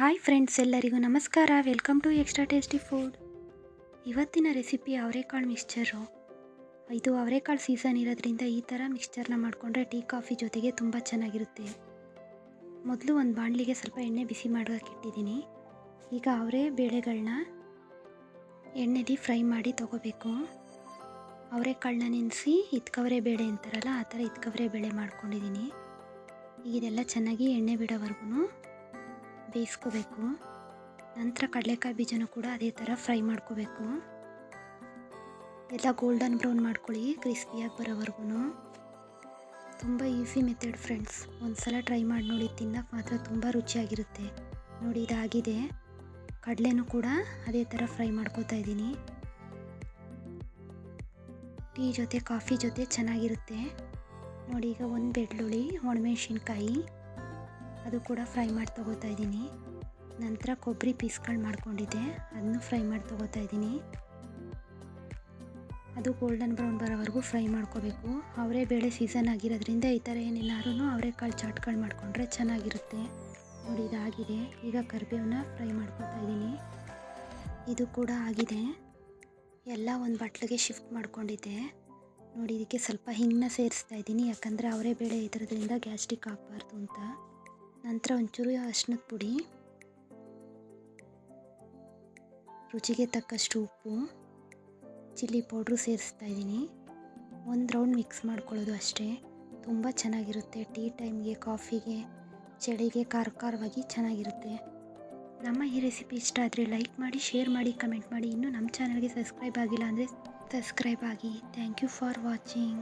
Hi friends, ಎಲ್ಲರಿಗೂ ನಮಸ್ಕಾರ. Welcome to extra tasty food ಇವತ್ತಿನ ರೆಸಿಪಿ ಅವರೆಕಾಳು ಮಿಕ್ಸ್ಚರು ಇದು ಅವರೆಕಾಳು ಸೀಸನ್ ಇರೋದ್ರಿಂದ ಈ ಥರ ಮಿಕ್ಸ್ಚರ್ನ ಮಾಡಿಕೊಂಡ್ರೆ ಟೀ ಕಾಫಿ ಜೊತೆಗೆ ತುಂಬ ಚೆನ್ನಾಗಿರುತ್ತೆ. ಮೊದಲು ಒಂದು ಬಾಣಲಿಗೆ ಸ್ವಲ್ಪ ಎಣ್ಣೆ ಬಿಸಿ ಮಾಡೋಕೆ ಇಟ್ಟಿದ್ದೀನಿ. ಈಗ ಅವರೇ ಬೇಳೆಗಳನ್ನ ಎಣ್ಣೆಲಿ ಫ್ರೈ ಮಾಡಿ ತೊಗೋಬೇಕು. ಅವರೆಕಾಳನ್ನ ನೆನೆಸಿ ಇತ್ಕವರೆ ಬೇಳೆ ಅಂತಾರಲ್ಲ, ಆ ಥರ ಇತ್ಕವರೆ ಬೇಳೆ ಮಾಡ್ಕೊಂಡಿದ್ದೀನಿ. ಈಗ ಇದೆಲ್ಲ ಚೆನ್ನಾಗಿ ಎಣ್ಣೆ ಬಿಡೋವರೆಗೂ ಬೇಯಿಸ್ಕೋಬೇಕು. ನಂತರ ಕಡಲೆಕಾಯಿ ಬೀಜನೂ ಕೂಡ ಅದೇ ಥರ ಫ್ರೈ ಮಾಡ್ಕೋಬೇಕು. ಎಲ್ಲ ಗೋಲ್ಡನ್ ಬ್ರೌನ್ ಮಾಡ್ಕೊಳ್ಳಿ, ಕ್ರಿಸ್ಪಿಯಾಗಿ ಬರೋವರೆಗೂ ತುಂಬ ಈಸಿ ಮೆಥಡ್ ಫ್ರೆಂಡ್ಸ್. ಒಂದು ಸಲ ಟ್ರೈ ಮಾಡಿ ನೋಡಿ ತಿನ್ನೋಕ್ಕೆ ಮಾತ್ರ ತುಂಬ ರುಚಿಯಾಗಿರುತ್ತೆ. ನೋಡಿ, ಇದಾಗಿದೆ. ಕಡಲೆನೂ ಕೂಡ ಅದೇ ಥರ ಫ್ರೈ ಮಾಡ್ಕೋತಾ ಇದ್ದೀನಿ. ಟೀ ಜೊತೆ, ಕಾಫಿ ಜೊತೆ ಚೆನ್ನಾಗಿರುತ್ತೆ. ನೋಡಿ, ಈಗ ಒಂದು ಬೆಳ್ಳುಳ್ಳಿ, ಒಣಮೆಣ್ಸಿನ್ಕಾಯಿ. ಅದು ಕೂಡ ಫ್ರೈ ಮಾಡಿ ತೊಗೋತಾ ಇದ್ದೀನಿ. ನಂತರ ಕೊಬ್ಬರಿ ಪೀಸ್ಗಳು ಮಾಡ್ಕೊಂಡಿದ್ದೆ. ಅದನ್ನು ಫ್ರೈ ಮಾಡಿ ತೊಗೋತಾ ಇದ್ದೀನಿ. ಅದು ಗೋಲ್ಡನ್ ಬ್ರೌನ್ ಬರೋವರೆಗೂ ಫ್ರೈ ಮಾಡ್ಕೋಬೇಕು. ಅವರೇ ಬೇಳೆ ಸೀಸನ್ ಆಗಿರೋದ್ರಿಂದ ಈ ಥರ ಏನೇನಾದ್ರೂ ಅವರೆಕಾಳು ಚಾಟ್ಗಳು ಮಾಡಿಕೊಂಡ್ರೆ ಚೆನ್ನಾಗಿರುತ್ತೆ. ನೋಡಿ, ಇದಾಗಿದೆ. ಈಗ ಕರಿಬೇವನ್ನ ಫ್ರೈ ಮಾಡ್ಕೊತಾ ಇದ್ದೀನಿ. ಇದು ಕೂಡ ಆಗಿದೆ. ಎಲ್ಲ ಒಂದು ಬಟ್ಲಿಗೆ ಶಿಫ್ಟ್ ಮಾಡ್ಕೊಂಡಿದ್ದೆ. ನೋಡಿ, ಇದಕ್ಕೆ ಸ್ವಲ್ಪ ಹಿಂಗನ್ನ ಸೇರಿಸ್ತಾ ಇದ್ದೀನಿ. ಯಾಕಂದರೆ ಅವರೇ ಬೇಳೆ ಇದರದ್ರಿಂದ ಗ್ಯಾಸ್ಟ್ರಿಕ್ ಆಗಬಾರ್ದು ಅಂತ. ನಂತರ ಒಂಚೂರು ಅರ್ಶಿನದ ಪುಡಿ, ರುಚಿಗೆ ತಕ್ಕಷ್ಟು ಉಪ್ಪು, ಚಿಲ್ಲಿ ಪೌಡ್ರು ಸೇರಿಸ್ತಾ ಇದ್ದೀನಿ. ಒಂದು ರೌಂಡ್ ಮಿಕ್ಸ್ ಮಾಡ್ಕೊಳ್ಳೋದು ಅಷ್ಟೇ. ತುಂಬ ಚೆನ್ನಾಗಿರುತ್ತೆ. ಟೀ ಟೈಮ್ಗೆ, ಕಾಫಿಗೆ, ಚಳಿಗೆ ಖಾರ ಖಾರವಾಗಿ ಚೆನ್ನಾಗಿರುತ್ತೆ. ನಮ್ಮ ಈ ರೆಸಿಪಿ ಇಷ್ಟ ಆದರೆ ಲೈಕ್ ಮಾಡಿ, ಶೇರ್ ಮಾಡಿ, ಕಮೆಂಟ್ ಮಾಡಿ. ಇನ್ನೂ ನಮ್ಮ ಚಾನಲ್ಗೆ ಸಬ್ಸ್ಕ್ರೈಬ್ ಆಗಿಲ್ಲ ಅಂದರೆ ಸಬ್ಸ್ಕ್ರೈಬ್ ಆಗಿ. Thank you for watching.